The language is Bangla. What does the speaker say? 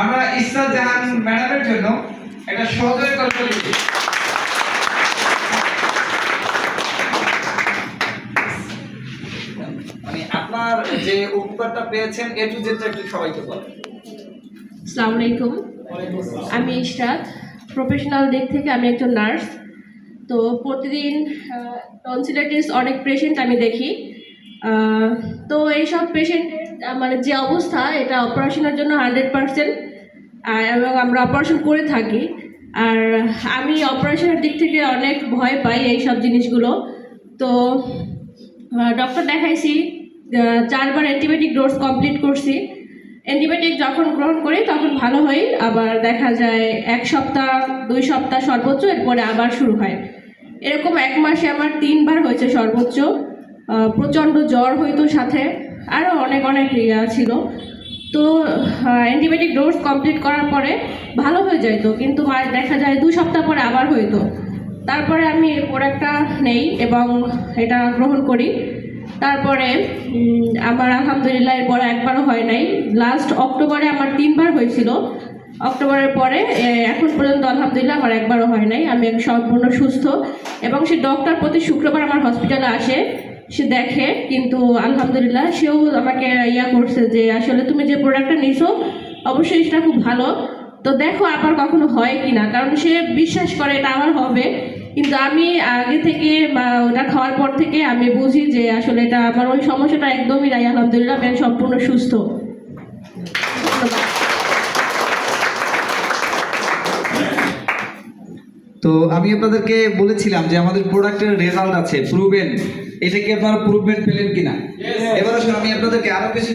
আমরা ইসরাত জাহান ম্যাডামের জন্য একটা সহযোগী করতে দিচ্ছি। মানে আপনার যে উপকারটা পেয়েছেন এ টু জেডটা একটু সবাইকে বলেন। আসসালামু আলাইকুম। আমি ইশরাত। প্রফেশনাল দিক থেকে আমি একজন নার্স। তো প্রতিদিন টনসিলাইটিস অনেক পেশেন্ট আমি দেখি। তো এইসব পেশেন্টের মানে যে অবস্থা, এটা অপারেশনের জন্য হান্ড্রেড পারসেন্ট এবং আমরা অপারেশন করে থাকি। আর আমি অপারেশনের দিক থেকে অনেক ভয় পাই এই সব জিনিসগুলো। তো ডক্টর দেখাইছি চারবার অ্যান্টিবায়োটিক ডোজ কমপ্লিট করছি। অ্যান্টিবায়োটিক যখন গ্রহণ করি, তখন ভালো হয় আবার দেখা যায় এক সপ্তাহ, দুই সপ্তাহ সর্বোচ্চ, এরপরে আবার শুরু হয়। এরকম এক মাসে আমার তিনবার হয়েছে সর্বোচ্চ। প্রচণ্ড জ্বর হইতো সাথে আরও অনেক অনেক ইয়া ছিল। তো অ্যান্টিবায়োটিক ডোজ কমপ্লিট করার পরে ভালো হয়ে যাইতো, কিন্তু মার দেখা যায় দু সপ্তাহ পরে আবার হইতো। তারপরে আমি প্রোডাক্টটা নেই এবং এটা গ্রহণ করি। তারপরে আমার আলহামদুলিল্লাহ এরপরে একবারও হয় নাই। লাস্ট অক্টোবরে আমার তিনবার হয়েছিল। অক্টোবরের পরে এখন পর্যন্ত আলহামদুলিল্লাহ আমার একবারও হয় নাই। আমি সম্পূর্ণ সুস্থ এবং সে ডক্টর প্রতি শুক্রবার আমার হসপিটালে আসে। সে দেখে কিন্তু আলহামদুলিল্লাহ সেও আমাকে ইয়া করছে যে আসলে তুমি যে প্রোডাক্টটা নিছো অবশ্যই সেটা খুব ভালো। তো দেখো আবার কখনো হয় কি না কারণ সে বিশ্বাস করে এটা আমার হবে। কিন্তু আমি আগে থেকে বা ওটা খাওয়ার পর থেকে আমি বুঝি যে আসলে এটা আমার ওই সমস্যাটা একদমই নাই। আলহামদুলিল্লাহ আমি সম্পূর্ণ সুস্থ। তো আমি আপনাদেরকে বলেছিলাম যে আমাদের প্রোডাক্টের রেজাল্ট আছে প্রুভেন এটা কি আপনারা প্রুভমেন্ট পেলেন কিনা? এবার আসলে আমি আপনাদেরকে আরও কিছু